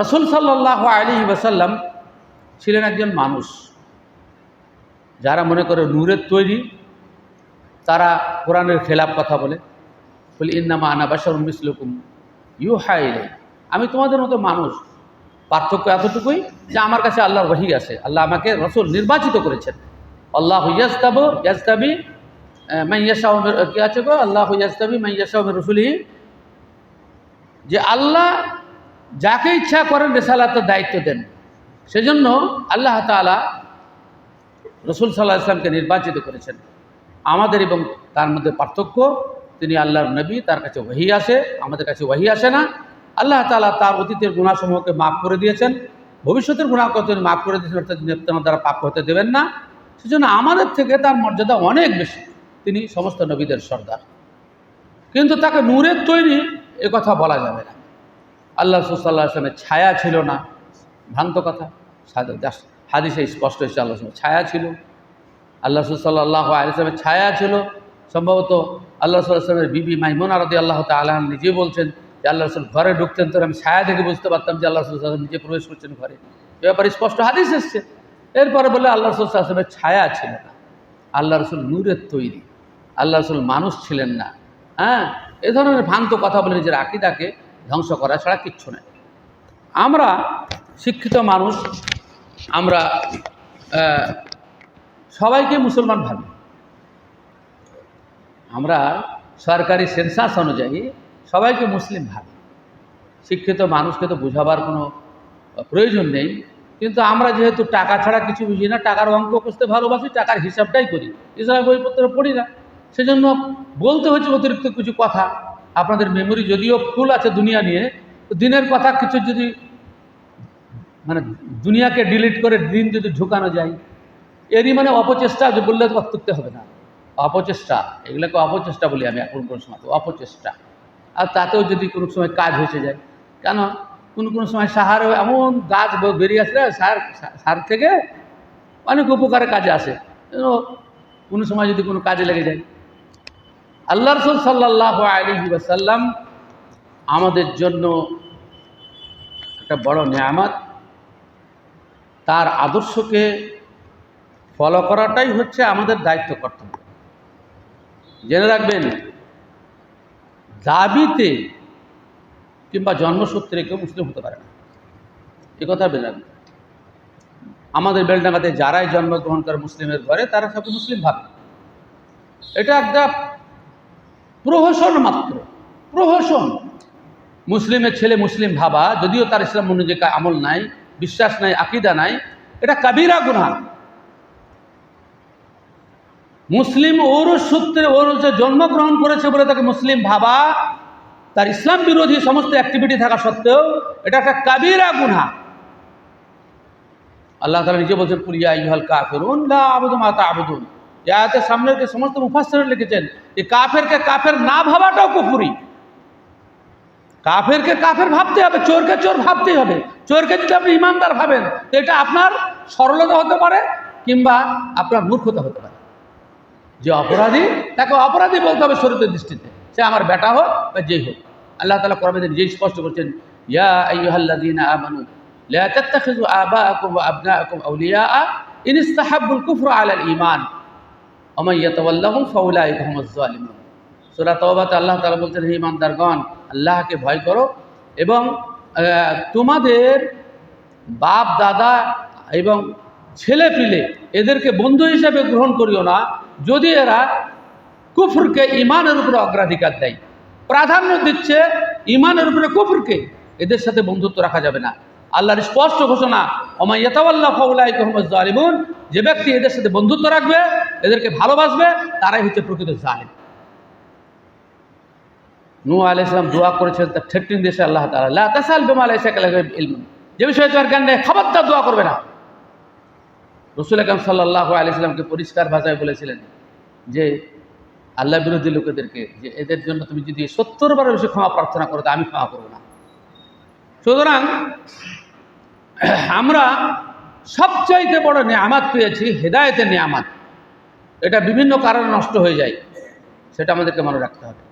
রসুল সাল্লাহ আলী ওসাল্লাম ছিলেন একজন মানুষ। যারা মনে করে নূরের তৈরি, তারা কোরআনের খেলাপ কথা বলে। বলি, ইন্নামা আনা বাসার মিসলুকুম ইউ হাইলে আমি তোমাদের মতো মানুষ। পার্থক্য এতটুকুই যে আমার কাছে আল্লাহর ওয়াহি আছে। আল্লাহ আমাকে রসুল নির্বাচিত করেছেন। আল্লাহ হুইয়াস্তাব ইয়াস্তাবি মাইয়াশাহ কী আছে গো? আল্লাহ হুইয়াস্তাবি মাইয়াশাহ রসুলি যে আল্লাহ যাকে ইচ্ছা করেন রেসালাতের দায়িত্ব দেন। সেজন্য আল্লাহ তালা রসুল সাল্লাহ ইসলামকে নির্বাচিত করেছেন। আমাদের এবং তার মধ্যে পার্থক্য, তিনি আল্লাহর নবী, তার কাছে ওয়াহি আসে, আমাদের কাছে ওয়াহি আসে না। আল্লাহ তালা তার অতীতের গুণাসমূহকে মাফ করে দিয়েছেন। ভবিষ্যতের গুণাকে তিনি মাফ করে দিয়েছেন, অর্থাৎ তিনি আপনার দ্বারা পাপ হতে দেবেন না। সেজন্য আমাদের থেকে তার মর্যাদা অনেক বেশি। তিনি সমস্ত নবীদের সর্দার। কিন্তু তাকে নূরের তৈরি এ কথা বলা যাবে না। আল্লাহ আসলামের ছায়া ছিল না। ভ্রান্ত কথা। হাদিসে স্পষ্ট হয়েছে আল্লাহ ছায়া ছিল। আল্লাহ সুসাল্লাহ আলিয়ামের ছায়া ছিল। সম্ভবত আল্লাহ সাল্লামের বিবি মাইমুন আরদি আল্লাহ তালাহ নিজে বলছেন যে, আল্লাহ রসুল ঘরে ঢুকতেন তো আমি ছায়া দেখে বুঝতে পারতাম যে, আল্লাহ রসুল নিজে প্রবেশ করছেন ঘরে। এ ব্যাপারে স্পষ্ট হাদিস এসছে। এরপরে বলে আল্লাহ রসুল আসলামের ছায়া ছিল না। আল্লাহ রসুল নূরের তৈরি। আল্লাহ রসুল মানুষ ছিলেন না। হ্যাঁ? এ ধরনের ভ্রান্ত কথা বলে নিজের আকিদাকে ধ্বংস করা ছাড়া কিচ্ছু নয় আমরা শিক্ষিত মানুষ, আমরা সবাইকে মুসলমান ভাবি। আমরা সরকারি সেন্সাস অনুযায়ী সবাইকে মুসলিম ভাবি। শিক্ষিত মানুষকে তো বোঝাবার কোনো প্রয়োজন নেই, কিন্তু আমরা যেহেতু টাকা ছাড়া কিছু বুঝি না, টাকার অঙ্ক করতে ভালোবাসি, টাকার হিসাবটাই করি। ইসলাম বইপত্র পড়ি না। সেজন্য বলতে হচ্ছে অতিরিক্ত কিছু কথা। আপনাদের মেমোরি যদিও ফুল আছে দুনিয়া নিয়ে দিনের কথা কিছু যদি মানে দুনিয়াকে ডিলিট করে দিন যদি ঢুকানো যায়, এরই মানে অপচেষ্টা যে বললে করতে হবে না। অপচেষ্টা, এগুলোকে অপচেষ্টা বলি আমি এখন কোনো সময় অপচেষ্টা। আর তাতেও যদি কোনো সময় কাজ হয়েছে যায়, কেন? কোন কোন সময় সাহার এমন গাছ বেরিয়ে আসলে সার সার থেকে অনেক উপকারে কাজে আসে। কোনো সময় যদি কোনো কাজে লেগে যায় আল্লাহ রসুল সাল্লাহ আলী সাল্লাম আমাদের জন্য একটা বড় নিয়ামত। তার আদর্শকে ফলো করাটাই হচ্ছে আমাদের দায়িত্ব কর্তব্য। জেনে রাখবেন, দাবিতে কিংবা জন্মসূত্রে কেউ মুসলিম হতে পারে না। এ কথা বের আমাদের বেলডাঙ্গাতে যারাই জন্মগ্রহণ করে মুসলিমের ঘরে, তারা সব মুসলিম ভাবে। এটা একটা প্রহসন মাত্র, প্রহসন। মুসলিমের ছেলে মুসলিম ভাবা, যদিও তার ইসলাম অনুযায়ী আমল নাই, বিশ্বাস নাই, আকিদা নাই, এটা কাবিরা গুনাহ। মুসলিম ওর সূত্রে, ওর যে জন্মগ্রহণ করেছে বলে তাকে মুসলিম ভাবা, তার ইসলাম বিরোধী সমস্ত অ্যাক্টিভিটি থাকা সত্ত্বেও এটা একটা কাবিরা গুনা আল্লাহ তালা নিজে বলছেন পুরিয়া ইহাল কাফেরুন, লা আবুদুম আতা আবুদুন এ আয়াতের সামনে যে সমস্ত মুফাসসির লিখেছেন যে কাফেরকে কাফের না ভাবাটাও কুফুরি। কাফেরকে কাফের ভাবতে হবে চোরকে চোর ভাবতেই হবে। চোরকে যদি আপনি ইমানদার ভাবেন, তো এটা আপনার সরলতা হতে পারে কিংবা আপনার মূর্খতা হতে পারে। যে অপরাধী, তাকে অপরাধী বলতে হবে শরীরের দৃষ্টিতে। সে আমার বেটা হোক বা যেই হোক। আল্লাহ তালা করবে নিজেই স্পষ্ট করছেন ইয়া আইয়ুহাল্লাযীনা আমানু আউলিয়া ইন ইসতাহাব্বুল কুফরা আলাল জালিমুন সূরা আল্লাহ তালা বলছেন, হে ঈমানদারগণ আল্লাহকে ভয় করো এবং তোমাদের বাপ দাদা এবং ছেলে পিলে এদেরকে বন্ধু হিসেবে গ্রহণ করিও না, যদি এরা কুফরকে ইমানের উপরে অগ্রাধিকার দেয়। প্রাধান্য দিচ্ছে ইমানের উপরে কুফরকে, এদের সাথে বন্ধুত্ব রাখা যাবে না। আল্লাহর স্পষ্ট ঘোষণা অমাই ইয়েতাওয়াল্লাহ ফাউলাই মোহাম্মদ জালিমুন যে ব্যক্তি এদের সাথে বন্ধুত্ব রাখবে, এদেরকে ভালোবাসবে, তারাই হচ্ছে প্রকৃত জালিম। নূ আলাইসালাম দোয়া করেছেন তার ঠেকটিন দেশে আল্লাহ তাআলা, লা তাসাল বিমা লাইসা ইলম। যে বিষয়ে তার জ্ঞান নেই, খবরদার দোয়া করবে না। রসুল আকরম সাল্লাহ আলাইসালামকে পরিষ্কার ভাষায় বলেছিলেন যে, আল্লাহ বিরোধী লোকেদেরকে, যে এদের জন্য তুমি যদি সত্তর বারের বেশি ক্ষমা প্রার্থনা করো, তা আমি ক্ষমা করব না। সুতরাং আমরা সবচাইতে বড় নিয়ামাত পেয়েছি, হেদায়তের নিয়ামাত। এটা বিভিন্ন কারণে নষ্ট হয়ে যায়, সেটা আমাদেরকে মনে রাখতে হবে।